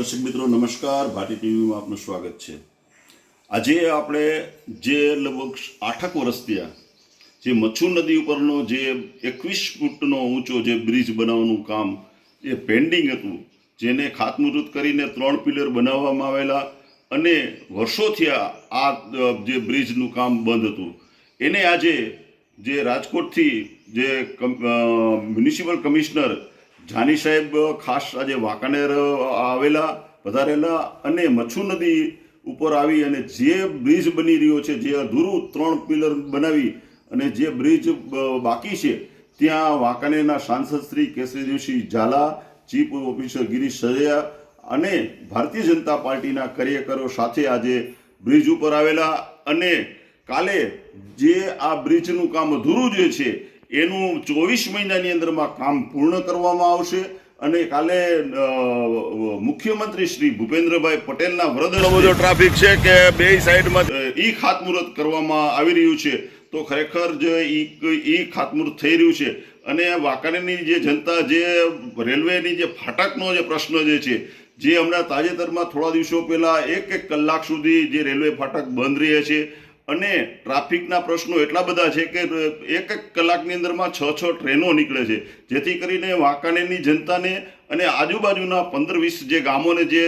દર્શક મિત્રો, નમસ્કાર. ભારતી ટીવીમાં આપનું સ્વાગત છે. આજે આપણે જે લગભગ આઠક વર્ષ થયા, જે મચ્છુ નદી ઉપરનો જે એકવીસ ફૂટનો ઊંચો જે બ્રિજ બનાવવાનું કામ, એ પેન્ડિંગ હતું. જેને ખાતમુહૂર્ત કરીને ત્રણ પિલર બનાવવામાં આવેલા અને વર્ષોથી આ જે બ્રિજનું કામ બંધ હતું. એને આજે જે રાજકોટથી જે મ્યુનિસિપલ કમિશનર જાની સાહેબ, ખાસ આજે વાંકાનેર આવેલા વધારેલા અને મચ્છુ નદી ઉપર આવી અને જે બ્રિજ બની રહ્યો છે, જે અધૂરું ત્રણ પિલર બનાવી અને જે બ્રિજ બાકી છે, ત્યાં વાંકાનેરના સાંસદ શ્રી કેસરીદેવસિંહ ઝાલા, ચીફ ઓફિસર ગિરીશ સજયા અને ભારતીય જનતા પાર્ટીના કાર્યકરો સાથે આજે બ્રિજ ઉપર આવેલા અને કાલે જે આ બ્રિજનું કામ અધૂરું જે છે એનું ચોવીસ મહિનાની અંદરમાં કામ પૂર્ણ કરવામાં આવશે અને કાલે મુખ્યમંત્રી શ્રી ભૂપેન્દ્રભાઈ પટેલના વ્રત બધો ટ્રાફિક છે કે બે સાઈડમાં ઈ ખાતમુહૂર્ત કરવામાં આવી રહ્યું છે. તો ખરેખર જે ઈ ઈ ખાતમુહૂર્ત થઈ રહ્યું છે અને વાંકાનેરની જે જનતા જે રેલવેની જે ફાટકનો જે પ્રશ્ન જે છે જે હમણાં તાજેતરમાં થોડા દિવસો પહેલાં એક એક કલાક સુધી જે રેલવે ફાટક બંધ રહે છે. અને ટ્રાફિકના પ્રશ્નો એટલા બધા છે કે એક એક કલાકની અંદરમાં છ છ ટ્રેનો નીકળે છે. જેથી કરીને વાંકાનેરની જનતાને અને આજુબાજુના પંદર વીસ જે ગામોને જે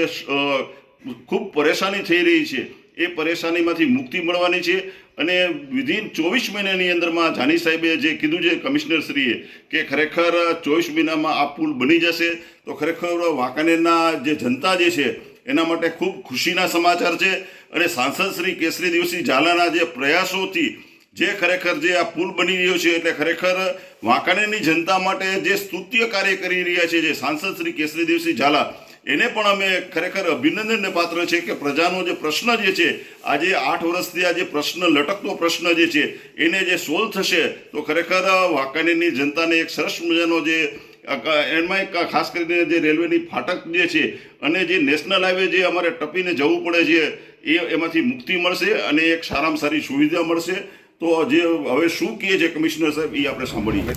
ખૂબ પરેશાની થઈ રહી છે, એ પરેશાનીમાંથી મુક્તિ મળવાની છે. અને વિધિન ચોવીસ મહિનાની અંદરમાં જાની સાહેબે જે કીધું છે કમિશનરશ્રીએ કે ખરેખર ચોવીસ મહિનામાં આ પુલ બની જશે, તો ખરેખર વાંકાનેરના જે જનતા જે છે એના માટે ખૂબ ખુશીના સમાચાર છે. અને સાંસદ શ્રી કેસરી દિવસી ઝાલાના જે પ્રયાસોથી જે ખરેખર જે આ પુલ બની રહ્યો છે એટલે ખરેખર વાંકાનેરની જનતા માટે જે સ્તુત્ય કાર્ય કરી રહ્યા છે જે સાંસદ શ્રી કેસરી દિવસી ઝાલા, એને પણ અમે ખરેખર અભિનંદનને પાત્ર છે કે પ્રજાનો જે પ્રશ્ન જે છે, આજે આઠ વર્ષથી આ જે પ્રશ્ન, લટકતો પ્રશ્ન જે છે, એને જે સોલ્વ થશે, તો ખરેખર વાંકાનેરની જનતાને એક સરસ મજાનો જે એમાં એક ખાસ કરીને જે રેલવેની ફાટક જે છે અને જે નેશનલ હાઈવે જે અમારે ટપીને જવું પડે છે, એ એમાંથી મુક્તિ મળશે અને એક સારામાં સારી સુવિધા મળશે. તો જે હવે શું કહે છે કમિશનર સાહેબ, એ આપણે સાંભળીએ.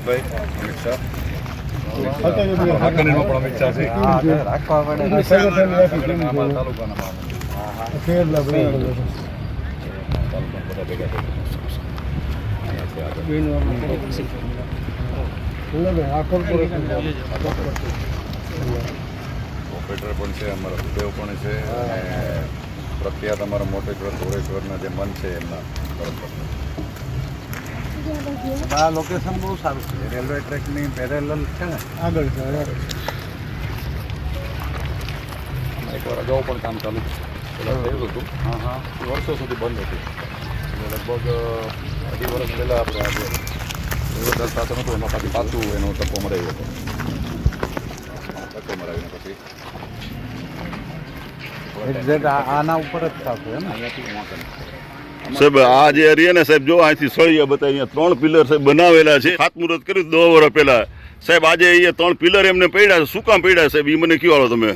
અમિત ઓપરેટર પણ છે અમારા સુદેવ પણ છે અને પ્રખ્યાત અમારા મોટેશ્વર ધોરેશ્વરના જે મન છે એમના આ લોકેશન બહુ સારું છે. રેલવે ટ્રેકની પેરેલલ છે ને? આગળ છે એકવાર અગાઉ પણ કામ ચાલુ થયું હતું. હા હા. વર્ષો સુધી બંધ હતું. લગભગ અઢી વર્ષ પહેલાં આપણે આજે રેલવે સાથે નહોતું એમાં પાછી પાછું એનો ટકો મરાવ્યો હતો ટકો મરાવીને પછી એક્ઝેક્ટ આના ઉપર જ થશે ને સાહેબ આ જે એરિયા ને સાહેબ જો અહીંથી સળિયા બતાવી અહીંયા ત્રણ પિલર સાહેબ બનાવેલા છે. ખાતમુહૂર્ત કર્યું દો વર્ષ પહેલા સાહેબ આજે અહીંયા ત્રણ પિલર એમને પડ્યા છે. શું કામ પડ્યા સાહેબ? એ મને કહેવાળો તમે?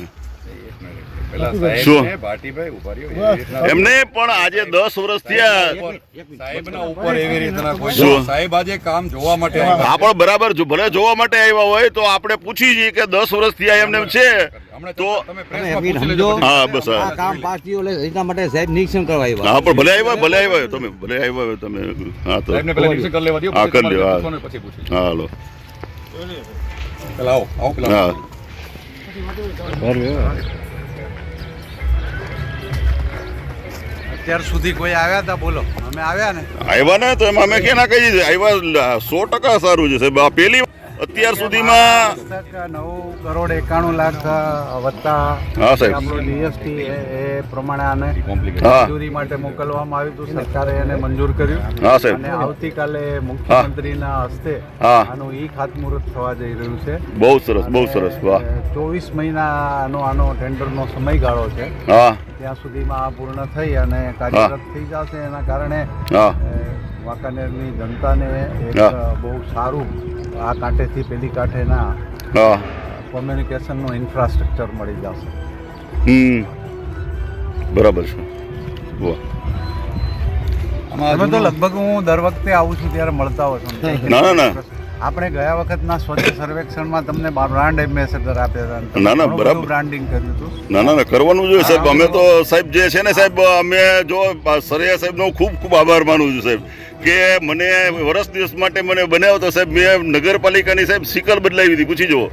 એમને પણ આજે દસ વર્ષ થયા. સાહેબના એવી રીતના સાહેબ આજે કામ જોવા માટે આવ્યા. બરાબર ભલે જોવા માટે આવ્યા હોય તો આપણે પૂછી જઈએ કે દસ વર્ષ થયા એમને છે. તો. હા બસ કામ પાસ થયું માટે સાહેબ નિરીક્ષણ કરવા આવ્યા. હા પણ ભલે આવ્યા ભલે આવ્યા તમે ભલે આવ્યા હોય તમે હા તો હા, કરી લ્યો, હા. હાલો. પેલા આવો આવો પેલા. હા. અત્યાર સુધી કોઈ આવ્યા હતા? બોલો. અમે આવ્યા ને? આવ્યા ને તો એમાં અમે કે ના કહી દીધું? આવ્યા સો ટકા સારું છે. પેલી અત્યાર સુધીમાં નવ કરોડ એકાણું લાખ વત્તા હા, સાહેબ. આપણું જીએસટી એ પ્રમાણે આને મંજૂરી માટે મોકલવામાં આવ્યું હતું. સરકારે એને મંજૂર કર્યું. હા સાહેબ. અને આવતીકાલે મુખ્યમંત્રીના હસ્તે આનું ઈ ખાતમુહૂર્ત થવા જઈ રહ્યું છે. બહુ સરસ બહુ સરસ. વાહ. ચોવીસ મહિનાનો આનો ટેન્ડરનો સમયગાળો છે. હા. ત્યાં સુધીમાં આ પૂર્ણ થઈ અને કાર્યરત થઈ જશે. એના કારણે વાંકાનેરની જનતાને એક બહુ સારું આ કાંઠેથી પેલી કાંઠેના કોમ્યુનિકેશનનું ઇન્ફ્રાસ્ટ્રક્ચર મળી જશે. બરાબર છે. તો લગભગ હું દર વખતે આવું છું ત્યારે મળતા હો છો. ના ના ના. આપણે ગયા વખતના સ્વચ્છ સર્વેક્ષણમાં તમને બ્રાન્ડ એમ્બેસેડર આપ્યા હતા. ના, ના, બરાબર. બ્રાન્ડિંગ કર્યું હતું. ના ના ના કરવાનું જોઈએ સાહેબ. અમે તો સાહેબ જે છે ને સાહેબ અમે જો સરૈયા સાહેબનો ખૂબ ખૂબ આભાર માનું છું સાહેબ. કે મને વર્ષ દિવસ માટે મને બનાવ્યો તો સાહેબ મેં નગરપાલિકાની સાહેબ સિકલ બદલાવી હતી પૂછી જુઓ.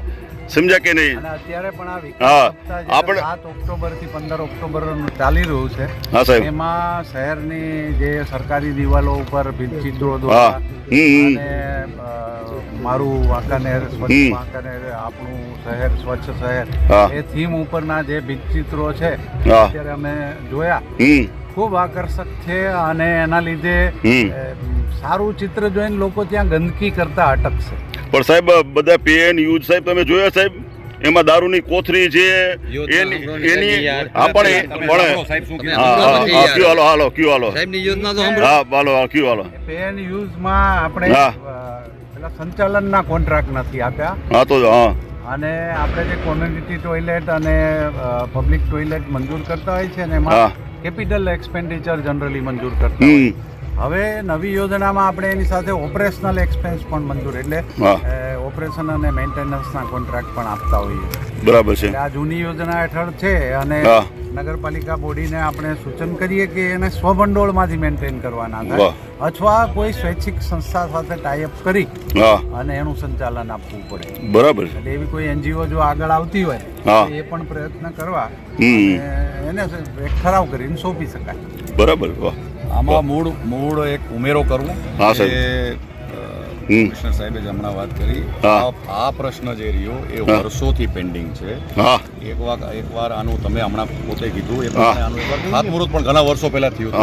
સમજ્યા કે નહીં? અત્યારે પણ હા, આપણે- સાત ઓક્ટોબરથી પંદર ઓક્ટોબર ચાલી રહ્યું છે. હા સાહેબ. એમાં શહેરની જે સરકારી દિવાલો ઉપર ભીંતચિત્રો દ્વારા મારું વાંકાનેર સ્વચ્છ વાંકાનેર આપણું શહેર સ્વચ્છ શહેર એ થીમ ઉપરના જે ભીંતચિત્રો છે. અત્યારે અમે જોયા. ખૂબ આકર્ષક છે અને એના લીધે સારું ચિત્ર જોઈને લોકો ત્યાં ગંદકી કરતા અટકશે પણ સાહેબ બધા પેન યુઝ સાહેબ તમે જોયા સાહેબ? એમાં દારૂની કોથરી છે એની. હા પણ પણ કયો હાલો હાલો કયો હાલો. હા હાલો હાલો કયો હાલો. પેન યુઝમાં આપણે પેલા સંચાલનના કોન્ટ્રાક્ટ નથી આપ્યા. હા તો હા. અને આપણે જે કોમ્યુનિટી ટોયલેટ અને પબ્લિક ટોયલેટ મંજૂર કરતા હોય છે ને એમાં કેપિટલ એક્સપેન્ડિચર જનરલી મંજૂર કરતા હવે નવી યોજનામાં આપણે એની સાથે ઓપરેશનલ એક્સપેન્સ પણ મંજૂર એટલે. ઓપરેશન અને મેન્ટેનન્સના કોન્ટ્રાક્ટ પણ આપતા હોઈએ. બરાબર છે. આ જૂની યોજના હેઠળ છે અને નગરપાલિકા બોડીને આપણે સૂચન કરીએ કે એને સ્વભંડોળમાંથી મેન્ટેન કરવાના થાય. અથવા કોઈ સ્વૈચ્છિક સંસ્થા સાથે ટાઈઅપ કરી અને એનું સંચાલન આપવું પડે. બરાબર એટલે એવી કોઈ એનજીઓ જો આગળ આવતી હોય તો એ પણ પ્રયત્ન કરવા એને એક ઠરાવ કરીને સોંપી શકાય. બરાબર આમાં મૂળ મૂળ એક ઉમેરો કરવું હા, સાહેબ. કે, અ, હમ. કમિશનર સાહેબે જે હમણાં વાત કરી. આ પ્રશ્ન જે રહ્યો એ વર્ષોથી પેન્ડિંગ છે. એક વાર એકવાર આનું તમે હમણાં પોતે કીધું એ આનું એકવાર ખાતમુહૂર્ત પણ ઘણા વર્ષો પહેલા થયું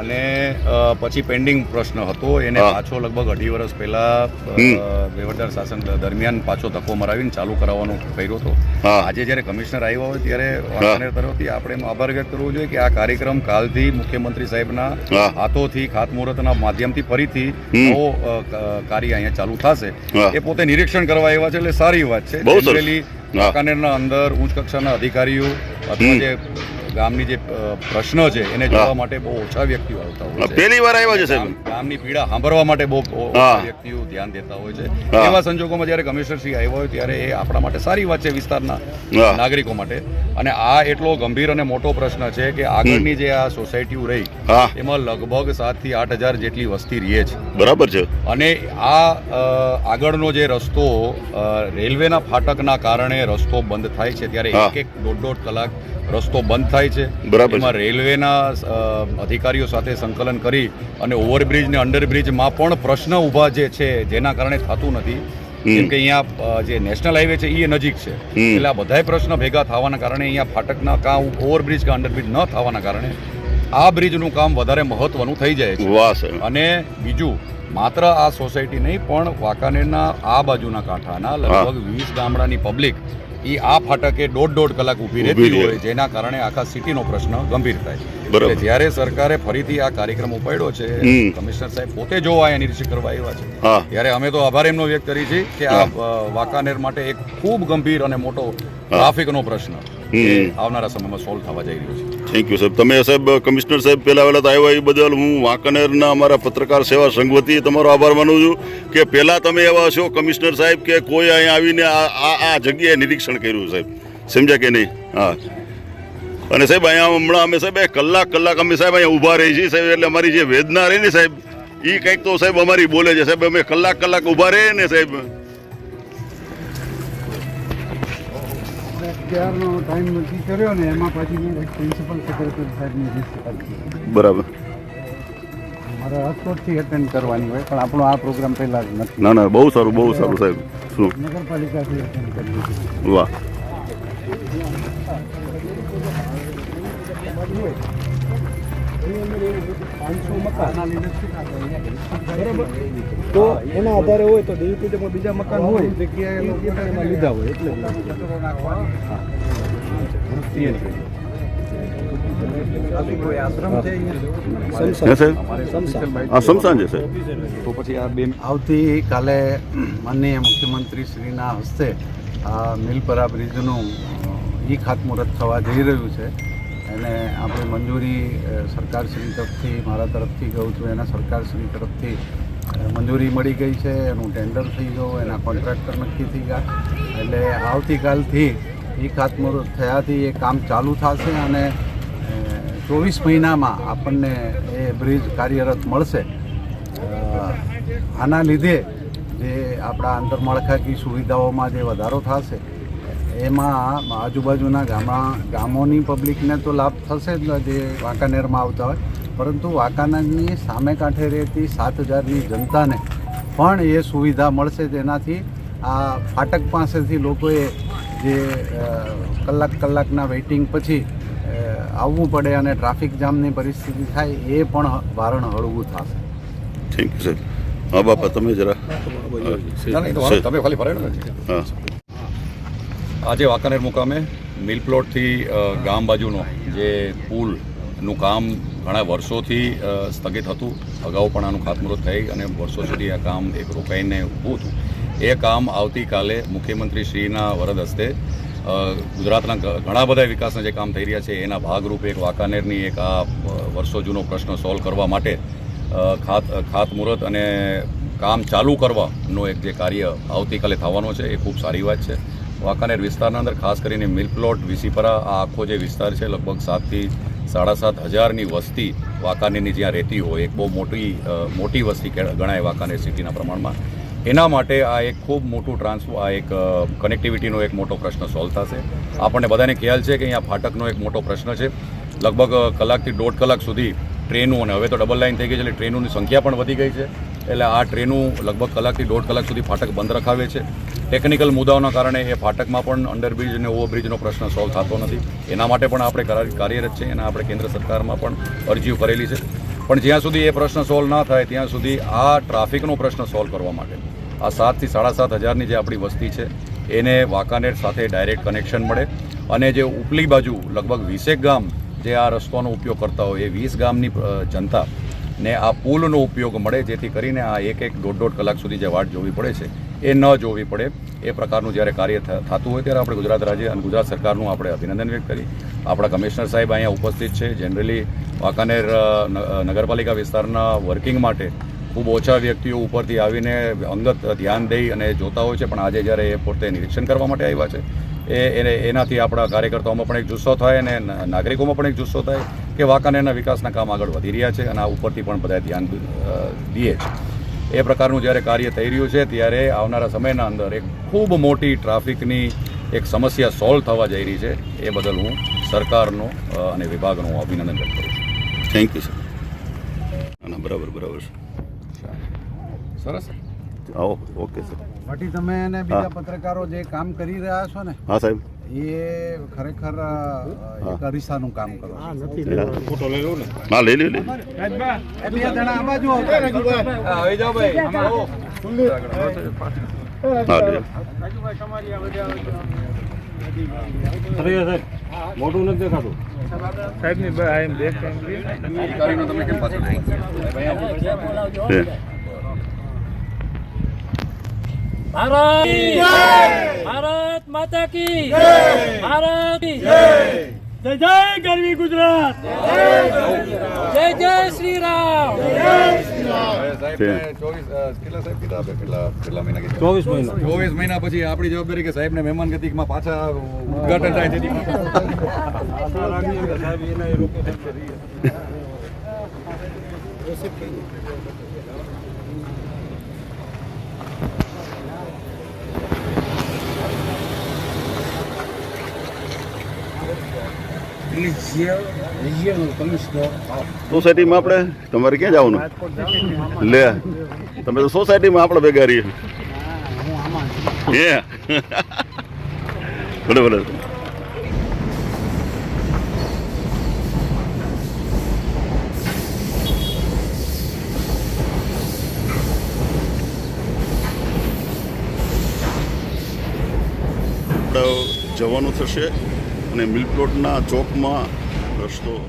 અને પછી પેન્ડિંગ પ્રશ્ન હતો. એને પાછો લગભગ અઢી વર્ષ પહેલા અ, શાસન દરમિયાન પાછો ધક્કો મરાવીને ચાલુ કરાવવાનો કર્યો હતો. આજે જ્યારે કમિશનર આવ્યા હોય ત્યારે તરફથી આપણે એમ આભાર વ્યક્ત કરવો જોઈએ કે આ કાર્યક્રમ કાલથી મુખ્યમંત્રી સાહેબના. હાથોથી ખાતમુહૂર્તના માધ્યમથી ફરીથી. નવો કાર્ય અહીંયા ચાલુ થશે. એ પોતે નિરીક્ષણ કરવા આવ્યા છે એટલે સારી વાત છે. વાંકાનેરના અંદર ઉચ્ચ કક્ષાના અધિકારીઓ અથવા જે ગામની જે પ્રશ્ન છે એને જોવા માટે બહુ ઓછા વ્યક્તિઓ આવતા હોય છે. પહેલી વાર આવ્યા છે સાહેબ. ગામની પીડા સાંભળવા માટે બહુ ઓછા વ્યક્તિઓ ધ્યાન દેતા હોય છે. એવા સંજોગોમાં જ્યારે કમિશનર શ્રી આવ્યો હોય ત્યારે એ આપણા માટે સારી વાત છે વિસ્તારના નાગરિકો માટે. અને આ એટલો ગંભીર અને મોટો પ્રશ્ન છે કે આગળની જે આ સોસાયટીઓ રહી હા. એમાં લગભગ સાતથી આઠ હજાર જેટલી વસ્તી રહે છે. બરાબર છે. અને આ આગળનો જે રસ્તો રેલવેના ફાટકના કારણે રસ્તો બંધ થાય છે. ત્યારે એક એક દોઢ દોઢ કલાક રસ્તો બંધ થાય છે. બરાબર એમાં રેલવેના અધિકારીઓ સાથે સંકલન કરી અને ઓવરબ્રિજ ને અંડરબ્રિજમાં પણ પ્રશ્ન ઊભા જે છે જેના કારણે થતું નથી. કેમ કે અહીંયા જે નેશનલ હાઈવે છે એ નજીક છે. એટલે આ બધાય પ્રશ્ન ભેગા થવાના કારણે અહીંયા ફાટકના કાં ઓવરબ્રિજ કે અંડરબ્રિજ ન થવાના કારણે આ બ્રિજનું કામ વધારે મહત્વનું થઈ જાય છે. અને બીજું માત્ર આ સોસાયટી નહીં પણ વાંકાનેરના આ બાજુના કાંઠાના લગભગ વીસ ગામડાની પબ્લિક એ આ ફાટકે દોઢ દોઢ કલાક ઊભી રહેતી હોય જેના કારણે આખા સિટીનો પ્રશ્ન ગંભીર થાય. એટલે જ્યારે સરકારે ફરીથી આ કાર્યક્રમ ઉપાડ્યો છે કમિશનર સાહેબ પોતે જોવા એ નિરીક્ષણ કરવા આવ્યા છે. ત્યારે અમે તો આભાર એમનો વ્યક્ત કરી છે કે આ વાંકાનેર માટે એક ખૂબ ગંભીર અને મોટો ટ્રાફિકનો પ્રશ્ન આવનારા સમયમાં સોલ્વ થવા જઈ રહ્યો છે. થેન્ક યુ સાહેબ. તમે સાહેબ, કમિશનર સાહેબ, પહેલાં વહેલા આવ્યા એ બદલ હું વાંકાનેરના અમારા પત્રકાર સેવા સંઘ વતી તમારો આભાર માનું છું કે પહેલાં તમે એવા છો, કમિશનર સાહેબ, કે કોઈ અહીંયા આવીને આ આ આ જગ્યાએ નિરીક્ષણ કર્યું, સાહેબ. સમજ્યા કે નહીં? હા. અને સાહેબ, અહીંયા હમણાં અમે સાહેબ કલાક કલાક અમે સાહેબ અહીંયા ઊભા રહી છીએ, સાહેબ, એટલે અમારી જે વેદના રહી ને સાહેબ એ કંઈક તો સાહેબ અમારી બોલે છે. સાહેબ, અમે કલાક કલાક ઊભા રહીએ ને સાહેબ અત્યારનો ટાઈમ નથી કર્યો ને એમાં પછી મેં એક પ્રિન્સિપલ સેક્રેટરી સાહેબની લિસ્ટ બરાબર. મારે રાજકોટથી એટેન્ડ કરવાની હોય પણ આપણો આ પ્રોગ્રામ પહેલાં જ નથી. ના ના બહુ સારું બહુ સારું સાહેબ. શું? નગરપાલિકાથી એટેન્ડ કરવી વાહ. તો એના આધારે હોય તો ડીયુપીમાં બીજા મકાન હોય. જગ્યાએ લીધા હોય એટલે કોઈ આશ્રમ છે અહીંયા? હે સાહેબ હા સમસાન છે સાહેબ તો પછી આ બે આવતીકાલે માનનીય મુખ્યમંત્રી શ્રીના હસ્તે આ મિલપરા બ્રિજનું ઈ ખાતમુહૂર્ત થવા જઈ રહ્યું છે. એને આપણે મંજૂરી સરકારશ્રી તરફથી, મારા તરફથી કહું છું, એના સરકારશ્રી તરફથી મંજૂરી મળી ગઈ છે, એનું ટેન્ડર થઈ ગયું, એના કોન્ટ્રાક્ટર નક્કી થઈ ગયા. એટલે આવતીકાલથી એ ખાતમુહૂર્ત થયાથી એ કામ ચાલુ થશે અને ચોવીસ મહિનામાં આપણને એ બ્રિજ કાર્યરત મળશે. આના લીધે જે આપણા આંતરમાળખાકીય સુવિધાઓમાં જે વધારો થશે એમાં આજુબાજુના ગામા ગામોની પબ્લિકને તો લાભ થશે જ જે વાંકાનેરમાં આવતા હોય. પરંતુ વાંકાનેરની સામે કાંઠે રહેતી સાત હજારની જનતાને પણ એ સુવિધા મળશે તેનાથી આ ફાટક પાસેથી લોકોએ જે કલાક કલાકના વેઇટિંગ પછી આવવું પડે અને ટ્રાફિક જામની પરિસ્થિતિ થાય એ પણ ભારણ હળવું થશે. થેન્ક યુ સર હા બાપા તમે જરા. તમે ખાલી હા. આજે વાંકાનેર મુકામે મિલ પ્લોટથી ગામ બાજુનો જે પુલનું કામ ઘણા વર્ષોથી સ્થગિત હતું. અગાઉ પણ આનું ખાતમુહૂર્ત થઈ અને વર્ષો સુધી આ કામ એક રોકાઈને ઊભું હતું. એ કામ આવતીકાલે મુખ્યમંત્રી શ્રીના વરદ હસ્તે ગુજરાતના ઘણા બધા વિકાસના જે કામ થઈ રહ્યા છે, એના ભાગરૂપે એક વાંકાનેરની એક આ વર્ષો જૂનો પ્રશ્ન સોલ્વ કરવા માટે ખાત ખાતમુહૂર્ત અને કામ ચાલુ કરવાનો એક જે કાર્ય આવતીકાલે થવાનો છે, એ ખૂબ સારી વાત છે. વાંકાનેર વિસ્તારના અંદર ખાસ કરીને મિલ પ્લોટ વિસીપરા, આ આખો જે વિસ્તાર છે, લગભગ સાતથી સાડા સાત હજારની વસ્તી વાંકાનેરની જ્યાં રહેતી હોય, એક બહુ મોટી મોટી વસ્તી ગણાય વાંકાનેર સિટીના પ્રમાણમાં. એના માટે આ એક ખૂબ મોટું ટ્રાન્સફો, આ એક કનેક્ટિવિટીનો એક મોટો પ્રશ્ન સોલ્વ થશે. આપણને બધાને ખ્યાલ છે કે અહીંયા ફાટકનો એક મોટો પ્રશ્ન છે. લગભગ કલાકથી દોઢ કલાક સુધી ટ્રેનો અને હવે તો ડબલ લાઇન થઈ ગઈ છે એટલે ટ્રેનોની સંખ્યા પણ વધી ગઈ છે. એટલે આ ટ્રેનો લગભગ કલાકથી દોઢ કલાક સુધી ફાટક બંધ રખાવે છે. ટેકનિકલ મુદ્દાઓના કારણે એ ફાટકમાં પણ અંડરબ્રિજ અને ઓવરબ્રિજનો પ્રશ્ન સોલ્વ થતો નથી. એના માટે પણ આપણે કાર્યરત છે એના આપણે કેન્દ્ર સરકારમાં પણ અરજીઓ કરેલી છે. પણ જ્યાં સુધી એ પ્રશ્ન સોલ્વ ના થાય, ત્યાં સુધી આ ટ્રાફિકનો પ્રશ્ન સોલ્વ કરવા માટે. આ સાતથી સાડા સાત હજારની જે આપણી વસ્તી છે, એને વાંકાનેર સાથે ડાયરેક્ટ કનેક્શન મળે અને જે ઉપલી બાજુ લગભગ વીસેક ગામ જે આ રસ્તાનો ઉપયોગ કરતા હોય, એ વીસ ગામની જનતા ને આ પુલનો ઉપયોગ મળે, જેથી કરીને આ એક એક દોઢ દોઢ કલાક સુધી જે વાટ જોવી પડે છે એ ન જોવી પડે. એ પ્રકારનું જ્યારે કાર્ય થતું હોય ત્યારે આપણે ગુજરાત રાજ્ય અને ગુજરાત સરકારનું આપણે અભિનંદન વ્યક્ત કરી આપણા કમિશનર સાહેબ અહીંયા ઉપસ્થિત છે. જનરલી વાંકાનેર નગરપાલિકા વિસ્તારના વર્કિંગ માટે ખૂબ ઓછા વ્યક્તિઓ ઉપરથી આવીને અંગત ધ્યાન દઈ અને જોતા હોય છે. પણ આજે જ્યારે એ પોતે નિરીક્ષણ કરવા માટે આવ્યા છે, એ, એને, એનાથી આપણા કાર્યકર્તાઓમાં પણ એક જુસ્સો થાય અને નાગરિકોમાં પણ એક જુસ્સો થાય કે વાંકાનેરના વિકાસના કામ આગળ વધી રહ્યા છે અને આ ઉપરથી પણ બધા ધ્યાન દઈએ છે. એ પ્રકારનું જ્યારે કાર્ય થઈ રહ્યું છે ત્યારે આવનારા સમયના અંદર એક ખૂબ મોટી ટ્રાફિકની એક સમસ્યા સોલ્વ થવા જઈ રહી છે. એ બદલ હું સરકારનો અને વિભાગનો હું અભિનંદન વ્યક્ત કરું છું. થેન્ક યુ સર બરાબર બરાબર સરસ આવો ઓકે સર માટે તમે અને બીજા પત્રકારો જે કામ કરી રહ્યા છો ને હા સાહેબ. એ ખરેખર એક અરીસાનું કામ કરો ને હા લઈ લે લે એ બે જણા આ બાજુ આવતા રહેજો. હા લે મોટું નથી દેખાતું અધિકારીનો તમે કેમ પાછળ લે. ભારત ભારત માતા કી ભારત જય! જય ગરવી ગુજરાત! જય જય શ્રી રામ ચોવીસ સાહેબ મહિના ચોવીસ મહિના. ચોવીસ મહિના પછી આપણી જવાબદારી કે સાહેબને મહેમાન ગતિકમાં પાછા ઉદઘાટન થાય સોસાયટીમાં આપણે? તમારે ક્યાં જવાનું? લે, તમે તો સોસાયટીમાં આપણે ભેગા રહીએ. હે? ભલે જવાનું થશે. અને મિલપ્લોટના ચોકમાં રસ્તો